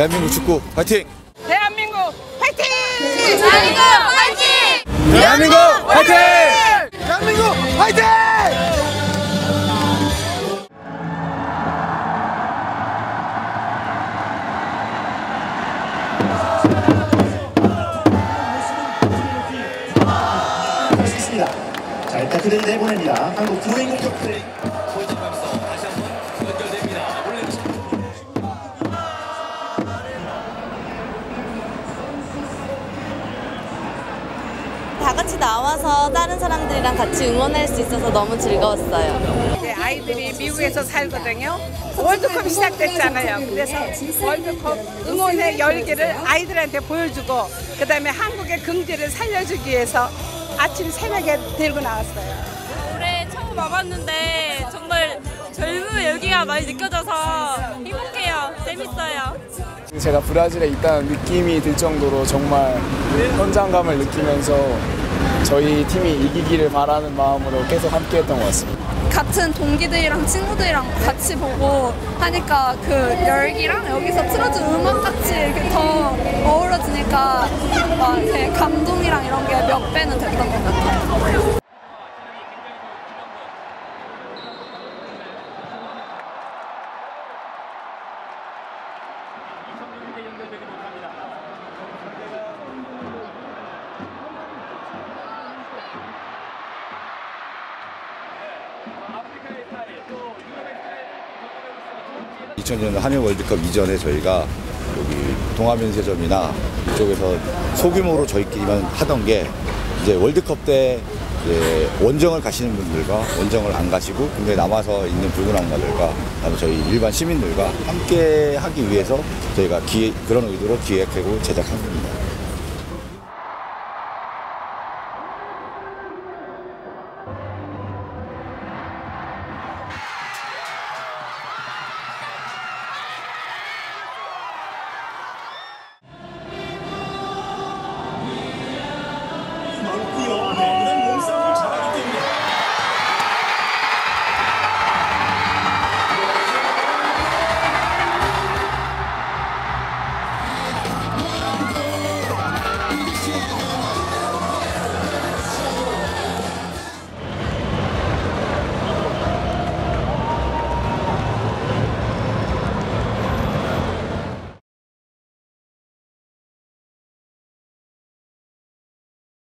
대한민국 축구 화이팅! 대한민국 화이팅! 대한민국 화이팅! 대한민국 화이팅! 대한민국 화이팅! 자, 일단 그대로 내보냅니다. 한국 구행 공격 플레이. 다 같이 나와서 다른 사람들이랑 같이 응원할 수 있어서 너무 즐거웠어요. 네, 아이들이 미국에서 살거든요. 월드컵이 시작됐잖아요. 그래서 월드컵 응원의 열기를 아이들한테 보여주고 그다음에 한국의 긍지를 살려주기 위해서 아침 새벽에 들고 나왔어요. 올해 처음 와봤는데 정말 젊음의 열기가 많이 느껴져서 행복해요. 재밌어요. 제가 브라질에 있다는 느낌이 들 정도로 정말 현장감을 느끼면서 저희 팀이 이기기를 바라는 마음으로 계속 함께 했던 것 같습니다. 같은 동기들이랑 친구들이랑 같이 보고 하니까 그 열기랑 여기서 틀어준 음악 같이 이렇게 더 어우러지니까 막 이렇게 감동이랑 이런 게 몇 배는 됐던 것 같아요. 이 2000년 한일 월드컵 이전에 저희가 여기 동아면세점이나 이쪽에서 소규모로 저희끼리만 하던 게 이제 월드컵 때 이제 원정을 가시는 분들과 원정을 안 가시고 근데 남아서 있는 악마들과 그다음에 저희 일반 시민들과 함께 하기 위해서 저희가 기획, 그런 의도로 기획하고 제작한 겁니다.